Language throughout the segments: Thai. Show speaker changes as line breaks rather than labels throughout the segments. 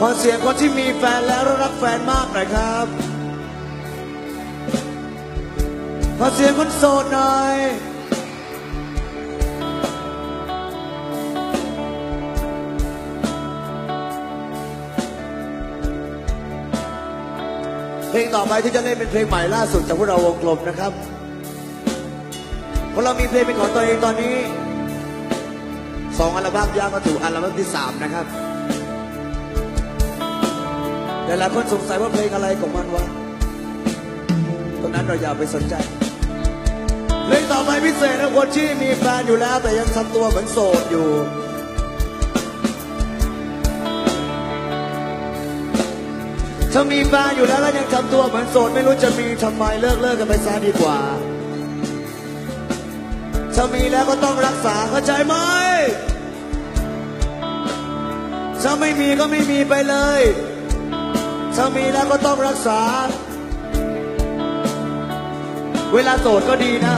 ขอเสียงคนที่มีแฟนแล้วรักแฟนมากหน่อยครับ ขอเสียงคนโสดหน่อยเพลงต่อไปที่จะเล่นเป็นเพลงใหม่ล่าสุดจากพวกเราวงกลมนะครับพวกเรามีเพลงเป็นของตัวเองตอนนี้สองอัลบั้มย่างก็ถูกอัลบั้มที่สามนะครับ หลายๆคนสงสัยว่าเพลงอะไรของมันวะตรงนั้นเราอย่าไปสนใจ เพลงต่อไปพิเศษนะคนที่มีแฟนอยู่แล้ว แต่ยังทำตัวเหมือนโสดอยู่ ถ้ามีแฟนอยู่แล้วแล้วยังทำตัวเหมือนโสด ไม่รู้จะมีทำไมเลิกเลิกกันไปซะดีกว่า ถ้ามีแล้วก็ต้องรักษาเข้าใจไหมถ้าไม่มีก็ไม่มีไปเลย ถ้ามีแล้วก็ต้องรักษา เวลาโสดก็ดีนะ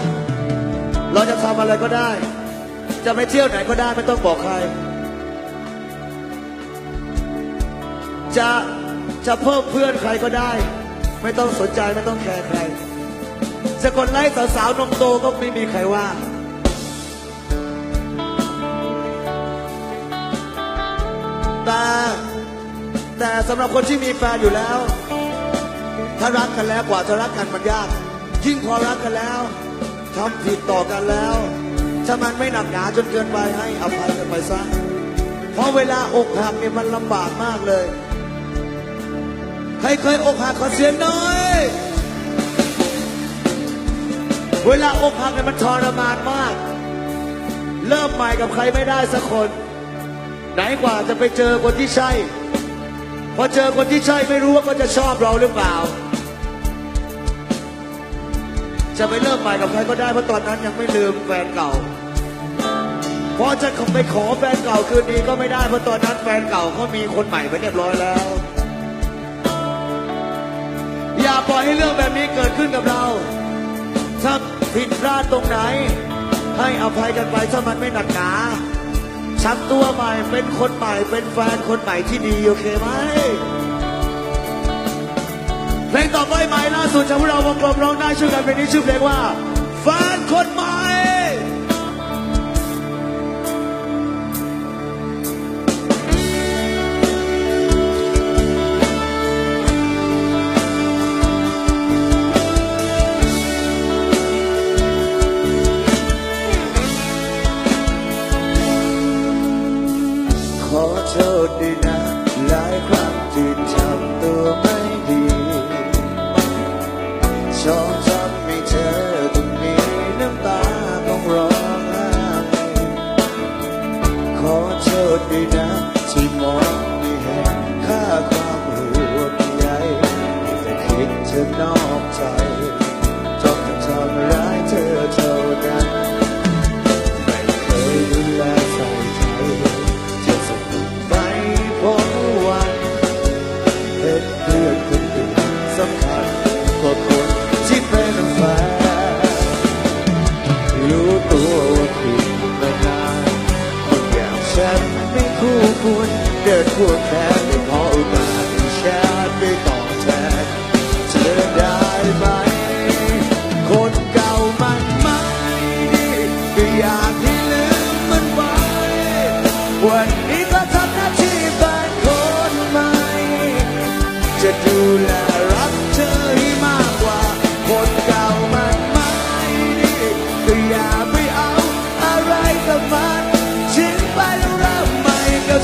เราจะทำอะไรก็ได้ จะไปเที่ยวไหนก็ได้ไม่ต้องบอกใคร จะจะเพิ่มเพื่อนใครก็ได้ ไม่ต้องสนใจไม่ต้องแคร์ใครจะกดไลค์สาวๆนมโตก็ไม่มีใครว่า สำหรับคนที่มีแฟนอยู่แล้ว ถ้ารักกันแล้วกว่าจะรักกันมันยาก ยิ่งพอรักกันแล้วทำผิดต่อกันแล้ว ถ้ามันไม่หนักหนาจนเกินไปให้อภัยกันไปซะเพราะเวลาอกหักเนี่ยมันลำบากมากเลย ใครเคยอกหักขอเสียงหน่อย เวลาอกหักเนี่ยมันทรมานมาก เริ่มใหม่กับใครไม่ได้สักคน ไหนกว่าจะไปเจอคนที่ใช่ อเจอคนที่ใช่ไม่รู้ว่าเขาจะชอบเราหรือเปล่า จะไปเริ่มใหม่กับใครก็ได้เพราะตอนนั้นยังไม่ลืมแฟนเก่าพอจะไปขอแฟนเก่าคืนดีก็ไม่ได้เพราะตอนนั้นแฟนเก่าเขามีคนใหม่ไปเรียบร้อยแล้ว อย่าปล่อยให้เรื่องแบบนี้เกิดขึ้นกับเราถ้าผิดพลาดตรงไหน ให้อภัยกันไปถ้ามันไม่หนักหนา ชักตัวใหม่เป็นคนใหม่เป็นแฟนคนใหม่ที่ดีโอเคไหมเพลงต่อไปใหม่ล่าสุดจากพวกเราวงกลมร้องได้ช่วยกันเพลงนี้ชื่อเพลงว่าแฟนคนใหม่ ไม่คู่ควรเดินควกแพ้ไม่พอโอกาสที่ฉันไปต่อแทนเธอได้ไหม คนเก่ามันไม่ดีก็อยากให้ลืมมันไว้วัน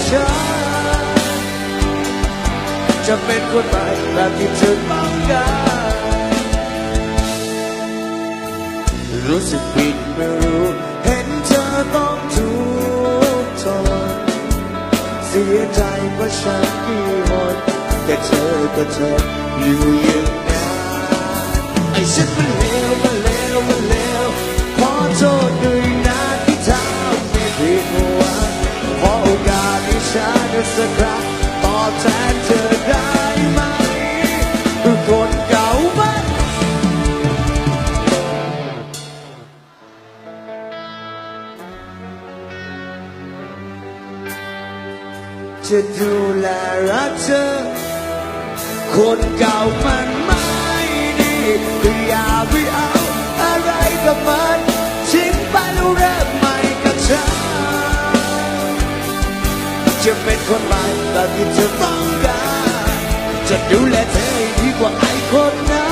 ฉันจะเป็นคนใหม่แบบที่เธอต้องการรู้สึกผิดไม่รู้ เห็นเธอต้องทุกข์ทนเสียใจเพราะฉันกี่หนแต่เธอก็ทนออยู่อย่างนั้นไอ้ฉันเลวมัน สักครั้งตอบแทนเธอได้ไหมคนเก่ามันจจะดูแลรักเธอ คนเก่ามันไม่ดี จะเป็นคนใหม่แบบที่เธอต้องการจะดูแลเธอดีกว่าไอ้คนนั้น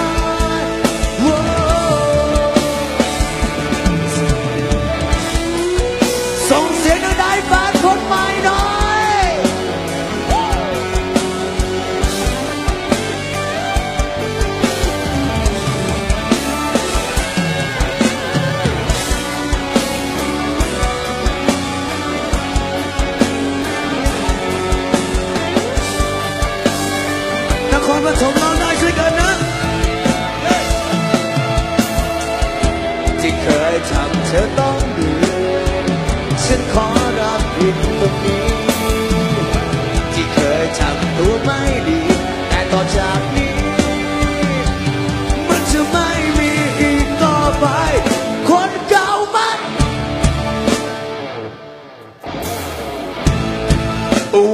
ธอต้องเดือดฉันขอรับผิดตรงนี้ ที่เคยทำตัวไม่ดี แต่ต่อจากนี้ มันจะไม่มีอีกต่อไป คนเก่ามัน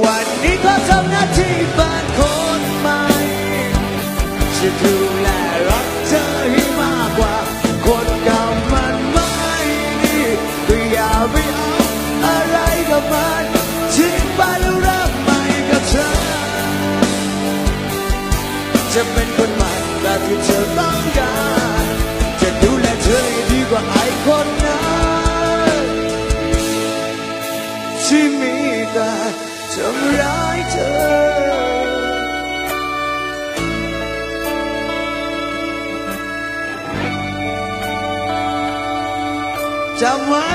วันนี้ก็ทำหน้าที่เป็นคนใหม่จะดู ไปเอาอะไรกับมันทิ้งไปแล้วเริ่มใหม่กับเธอ จะเป็นคนใหม่แบบที่เธอต้องการ จะดูแลเธอให้ดีกว่าไอ้คนนั้นที่มีแต่ทำร้ายเธอจำไว้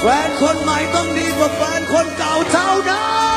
แฟนคนใหม่ต้องดีกว่าแฟนคนเก่าเท่านั้น